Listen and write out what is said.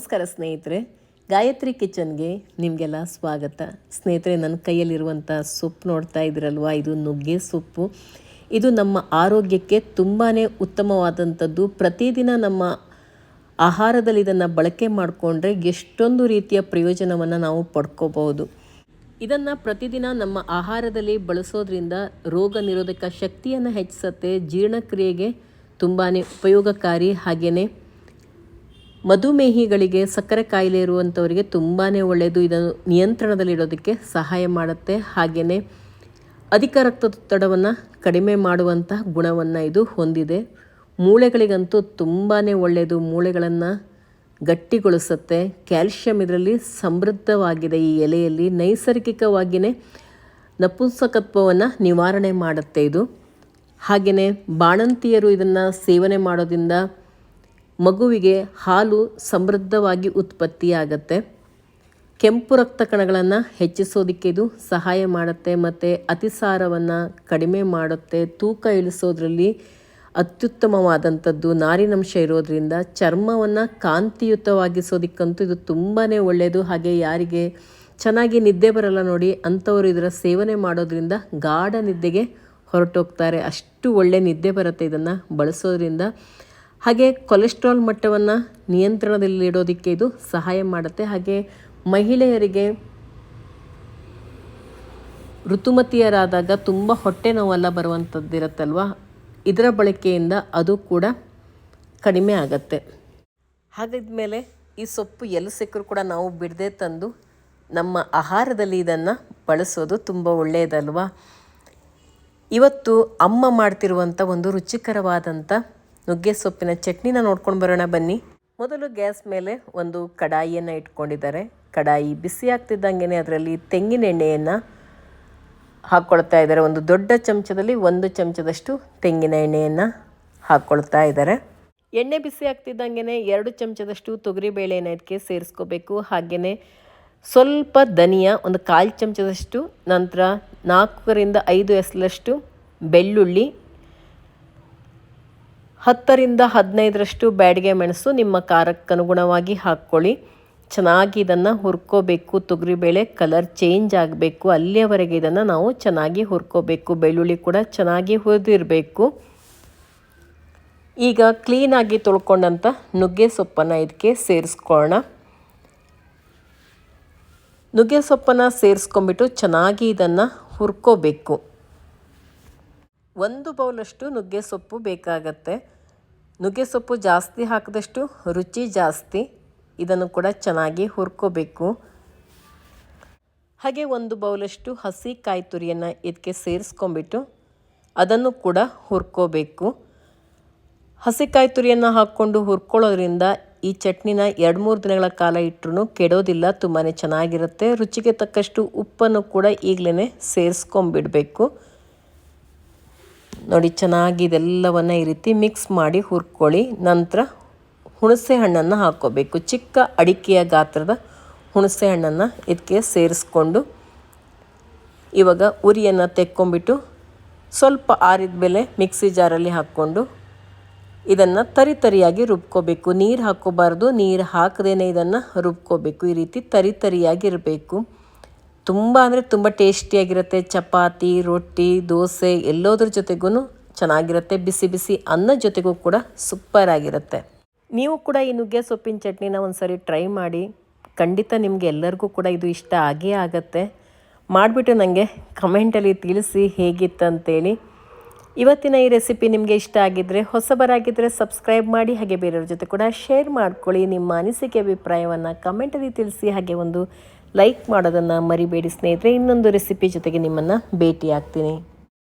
ನಮಸ್ಕಾರ ಸ್ನೇಹಿತರೆ, ಗಾಯತ್ರಿ ಕಿಚನ್ಗೆ ನಿಮಗೆಲ್ಲ ಸ್ವಾಗತ. ಸ್ನೇಹಿತರೆ, ನನ್ನ ಕೈಯಲ್ಲಿರುವಂಥ ಸೊಪ್ಪು ನೋಡ್ತಾ ಇದ್ದೀರಲ್ವ? ಇದು ನುಗ್ಗೆ ಸೊಪ್ಪು. ಇದು ನಮ್ಮ ಆರೋಗ್ಯಕ್ಕೆ ತುಂಬಾ ಉತ್ತಮವಾದಂಥದ್ದು. ಪ್ರತಿದಿನ ನಮ್ಮ ಆಹಾರದಲ್ಲಿ ಇದನ್ನು ಬಳಕೆ ಮಾಡಿಕೊಂಡ್ರೆ ಎಷ್ಟೊಂದು ರೀತಿಯ ಪ್ರಯೋಜನವನ್ನು ನಾವು ಪಡ್ಕೋಬಹುದು. ಇದನ್ನು ಪ್ರತಿದಿನ ನಮ್ಮ ಆಹಾರದಲ್ಲಿ ಬಳಸೋದ್ರಿಂದ ರೋಗ ನಿರೋಧಕ ಶಕ್ತಿಯನ್ನು ಹೆಚ್ಚಿಸುತ್ತೆ, ಜೀರ್ಣಕ್ರಿಯೆಗೆ ತುಂಬಾ ಉಪಯೋಗಕಾರಿ ಹಾಗೆಯೇ ಮಧುಮೇಹಿಗಳಿಗೆ ಸಕ್ಕರೆ ಕಾಯಿಲೆ ಇರುವಂಥವರಿಗೆ ತುಂಬಾ ಒಳ್ಳೆಯದು ಇದನ್ನು ನಿಯಂತ್ರಣದಲ್ಲಿಡೋದಕ್ಕೆ ಸಹಾಯ ಮಾಡುತ್ತೆ. ಹಾಗೆಯೇ ಅಧಿಕ ರಕ್ತದೊತ್ತಡವನ್ನು ಕಡಿಮೆ ಮಾಡುವಂಥ ಗುಣವನ್ನು ಇದು ಹೊಂದಿದೆ. ಮೂಳೆಗಳಿಗಂತೂ ತುಂಬಾ ಒಳ್ಳೆಯದು ಮೂಳೆಗಳನ್ನು ಗಟ್ಟಿಗೊಳಿಸುತ್ತೆ. ಕ್ಯಾಲ್ಶಿಯಂ ಇದರಲ್ಲಿ ಸಮೃದ್ಧವಾಗಿದೆ ಈ ಎಲೆಯಲ್ಲಿ. ನೈಸರ್ಗಿಕವಾಗಿಯೇ ನಪುಂಸಕತ್ವವನ್ನು ನಿವಾರಣೆ ಮಾಡುತ್ತೆ ಇದು. ಹಾಗೆಯೇ ಬಾಣಂತಿಯರು ಇದನ್ನು ಸೇವನೆ ಮಾಡೋದ್ರಿಂದ ಮಗುವಿಗೆ ಹಾಲು ಸಮೃದ್ಧವಾಗಿ ಉತ್ಪತ್ತಿಯಾಗತ್ತೆ. ಕೆಂಪು ರಕ್ತ ಕಣಗಳನ್ನು ಹೆಚ್ಚಿಸೋದಕ್ಕೆ ಇದು ಸಹಾಯ ಮಾಡುತ್ತೆ, ಮತ್ತು ಅತಿಸಾರವನ್ನು ಕಡಿಮೆ ಮಾಡುತ್ತೆ. ತೂಕ ಇಳಿಸೋದ್ರಲ್ಲಿ ಅತ್ಯುತ್ತಮವಾದಂಥದ್ದು ನಾರಿನಂಶ ಇರೋದ್ರಿಂದ ಚರ್ಮವನ್ನು ಕಾಂತಿಯುತವಾಗಿಸೋದಕ್ಕಂತೂ ಇದು ತುಂಬಾ ಒಳ್ಳೆಯದು ಹಾಗೆ ಯಾರಿಗೆ ಚೆನ್ನಾಗಿ ನಿದ್ದೆ ಬರಲ್ಲ ನೋಡಿ ಅಂಥವರು ಇದರ ಸೇವನೆ ಮಾಡೋದ್ರಿಂದ ಗಾಢ ನಿದ್ದೆಗೆ ಹೊರಟೋಗ್ತಾರೆ. ಅಷ್ಟು ಒಳ್ಳೆ ನಿದ್ದೆ ಬರುತ್ತೆ ಇದನ್ನು ಬಳಸೋದ್ರಿಂದ. ಹಾಗೆ ಕೊಲೆಸ್ಟ್ರಾಲ್ ಮಟ್ಟವನ್ನು ನಿಯಂತ್ರಣದಲ್ಲಿಡೋದಕ್ಕೆ ಇದು ಸಹಾಯ ಮಾಡುತ್ತೆ. ಹಾಗೆ ಮಹಿಳೆಯರಿಗೆ ಋತುಮತಿಯರಾದಾಗ ತುಂಬ ಹೊಟ್ಟೆ ನೋವೆಲ್ಲ ಬರುವಂಥದ್ದಿರುತ್ತಲ್ವ ಇದರ ಬಳಕೆಯಿಂದ ಅದು ಕೂಡ ಕಡಿಮೆ ಆಗತ್ತೆ. ಹಾಗಾದ್ಮೇಲೆ ಈ ಸೊಪ್ಪು ಎಲ್ಲಿ ಸಿಕ್ಕರೂ ಕೂಡ ನಾವು ಬಿಡದೆ ತಂದು ನಮ್ಮ ಆಹಾರದಲ್ಲಿ ಇದನ್ನು ಬಳಸೋದು ತುಂಬ ಒಳ್ಳೆಯದಲ್ವಾ ಇವತ್ತು ಅಮ್ಮ ಮಾಡ್ತಿರುವಂಥ ಒಂದು ರುಚಿಕರವಾದಂಥ ನುಗ್ಗೆ ಸೊಪ್ಪಿನ ಚಟ್ನಿನ ನೋಡ್ಕೊಂಡು ಬರೋಣ ಬನ್ನಿ. ಮೊದಲು ಗ್ಯಾಸ್ ಮೇಲೆ ಒಂದು ಕಡಾಯಿಯನ್ನು ಇಟ್ಕೊಂಡಿದ್ದಾರೆ. ಕಡಾಯಿ ಬಿಸಿ ಆಗ್ತಿದ್ದಂಗೆ ಅದರಲ್ಲಿ ತೆಂಗಿನ ಎಣ್ಣೆಯನ್ನು ಹಾಕ್ಕೊಳ್ತಾ ಇದ್ದಾರೆ. ಒಂದು ದೊಡ್ಡ ಚಮಚದಲ್ಲಿ ಒಂದು ಚಮಚದಷ್ಟು ತೆಂಗಿನ ಎಣ್ಣೆಯನ್ನು ಹಾಕ್ಕೊಳ್ತಾ ಇದ್ದಾರೆ. ಎಣ್ಣೆ ಬಿಸಿ ಆಗ್ತಿದ್ದಂಗೆ ಎರಡು ಚಮಚದಷ್ಟು ತೊಗರಿಬೇಳೆಯನ್ನು ಇದಕ್ಕೆ ಸೇರಿಸ್ಕೋಬೇಕು. ಹಾಗೆಯೇ ಸ್ವಲ್ಪ ಧನಿಯಾ ಒಂದು ಕಾಲು ಚಮಚದಷ್ಟು, ನಂತರ ನಾಲ್ಕರಿಂದ ಐದು ಎಸಲಷ್ಟು ಬೆಳ್ಳುಳ್ಳಿ ಹತ್ತರಿಂದ ಹದಿನೈದರಷ್ಟು ಬ್ಯಾಡಿಗೆ ಮೆಣಸು ನಿಮ್ಮ ಖಾರಕ್ಕನುಗುಣವಾಗಿ ಹಾಕ್ಕೊಳ್ಳಿ. ಚೆನ್ನಾಗಿ ಇದನ್ನು ಹುರ್ಕೋಬೇಕು. ತೊಗರಿಬೇಳೆ ಕಲರ್ ಚೇಂಜ್ ಆಗಬೇಕು. ಅಲ್ಲಿಯವರೆಗೆ ಇದನ್ನು ನಾವು ಚೆನ್ನಾಗಿ ಹುರ್ಕೋಬೇಕು. ಬೆಳ್ಳುಳ್ಳಿ ಕೂಡ ಚೆನ್ನಾಗಿ ಹುರಿದಿರಬೇಕು. ಈಗ ಕ್ಲೀನಾಗಿ ತೊಳ್ಕೊಂಡಂಥ ನುಗ್ಗೆ ಸೊಪ್ಪನ್ನು ಇದಕ್ಕೆ ಸೇರಿಸ್ಕೊಳ್ಳೋಣ ನುಗ್ಗೆ ಸೊಪ್ಪನ್ನು ಸೇರಿಸ್ಕೊಂಬಿಟ್ಟು ಚೆನ್ನಾಗಿ ಇದನ್ನು ಹುರ್ಕೋಬೇಕು. ಒಂದು ಬೌಲಷ್ಟು ನುಗ್ಗೆ ಸೊಪ್ಪು ಬೇಕಾಗತ್ತೆ. ನುಗ್ಗೆ ಸೊಪ್ಪು ಜಾಸ್ತಿ ಹಾಕಿದಷ್ಟು ರುಚಿ ಜಾಸ್ತಿ. ಇದನ್ನು ಕೂಡ ಚೆನ್ನಾಗಿ ಹುರ್ಕೋಬೇಕು. ಹಾಗೆ ಒಂದು ಬೌಲಷ್ಟು ಹಸಿ ಕಾಯಿ ತುರಿಯನ್ನು ಇದಕ್ಕೆ ಸೇರಿಸ್ಕೊಂಬಿಟ್ಟು ಅದನ್ನು ಕೂಡ ಹುರ್ಕೋಬೇಕು. ಹಸಿ ಕಾಯಿ ತುರಿಯನ್ನು ಹಾಕ್ಕೊಂಡು ಹುರ್ಕೊಳ್ಳೋದ್ರಿಂದ ಈ ಚಟ್ನಿನ ಎರಡು ಮೂರು ದಿನಗಳ ಕಾಲ ಇಟ್ಟರು ಕೆಡೋದಿಲ್ಲ ತುಂಬಾ ಚೆನ್ನಾಗಿರುತ್ತೆ. ರುಚಿಗೆ ತಕ್ಕಷ್ಟು ಉಪ್ಪನ್ನು ಕೂಡ ಈಗಲೇ ಸೇರಿಸ್ಕೊಂಬಿಡಬೇಕು ನೋಡಿ, ಚೆನ್ನಾಗಿ ಇದೆಲ್ಲವನ್ನು ಈ ರೀತಿ ಮಿಕ್ಸ್ ಮಾಡಿ ಹುರ್ಕೊಳ್ಳಿ. ನಂತರ ಹುಣಸೆ ಹಣ್ಣನ್ನು ಹಾಕ್ಕೋಬೇಕು ಚಿಕ್ಕ ಅಡಿಕೆಯ ಗಾತ್ರದ ಹುಣಸೆ ಹಣ್ಣನ್ನು ಇದಕ್ಕೆ ಸೇರಿಸ್ಕೊಂಡು ಇವಾಗ ಉರಿಯನ್ನು ತೆಕ್ಕೊಂಬಿಟ್ಟು ಸ್ವಲ್ಪ ಆರಿದ ಮೇಲೆ ಮಿಕ್ಸಿ ಜಾರಲ್ಲಿ ಹಾಕ್ಕೊಂಡು ಇದನ್ನು ತರಿ ತರಿಯಾಗಿ ರುಬ್ಕೋಬೇಕು. ನೀರು ಹಾಕ್ಕೋಬಾರ್ದು ನೀರು ಹಾಕದೇನೆ ಇದನ್ನು ರುಬ್ಕೋಬೇಕು. ಈ ರೀತಿ ತರಿ ತರಿಯಾಗಿರಬೇಕು ತುಂಬ ಅಂದರೆ ತುಂಬ ಟೇಸ್ಟಿಯಾಗಿರುತ್ತೆ ಚಪಾತಿ, ರೊಟ್ಟಿ, ದೋಸೆ ಎಲ್ಲೋದ್ರ ಜೊತೆಗೂ ಚೆನ್ನಾಗಿರುತ್ತೆ. ಬಿಸಿ ಬಿಸಿ ಅನ್ನ ಜೊತೆಗೂ ಕೂಡ ಸೂಪರ್ ಆಗಿರುತ್ತೆ. ನೀವು ಕೂಡ ಈ ನುಗ್ಗೆ ಸೊಪ್ಪಿನ ಚಟ್ನಿನ ಒಂದು ಸರಿ ಟ್ರೈ ಮಾಡಿ. ಖಂಡಿತ ನಿಮಗೆ ಎಲ್ಲರಿಗೂ ಕೂಡ ಇದು ಇಷ್ಟ ಆಗೇ ಆಗುತ್ತೆ. ಮಾಡಿಬಿಟ್ಟು ನನಗೆ ಕಮೆಂಟಲ್ಲಿ ತಿಳಿಸಿ ಹೇಗಿತ್ತಂತೇಳಿ ಇವತ್ತಿನ ಈ ರೆಸಿಪಿ ನಿಮಗೆ ಇಷ್ಟ ಆಗಿದ್ದರೆ ಹೊಸಬರಾಗಿದ್ದರೆ ಸಬ್ಸ್ಕ್ರೈಬ್ ಮಾಡಿ, ಹಾಗೆ ಬೇರೆಯವ್ರ ಜೊತೆ ಕೂಡ ಶೇರ್ ಮಾಡ್ಕೊಳ್ಳಿ. ನಿಮ್ಮ ಅನಿಸಿಕೆ, ಅಭಿಪ್ರಾಯವನ್ನು ಕಮೆಂಟಲ್ಲಿ ತಿಳಿಸಿ, ಹಾಗೆ ಒಂದು ಲೈಕ್ ಮಾಡೋದನ್ನು ಮರಿಬೇಡಿ ಸ್ನೇಹಿತರೆ. ಇನ್ನೊಂದು ರೆಸಿಪಿ ಜೊತೆಗೆ ನಿಮ್ಮನ್ನು ಭೇಟಿ ಆಗ್ತೀನಿ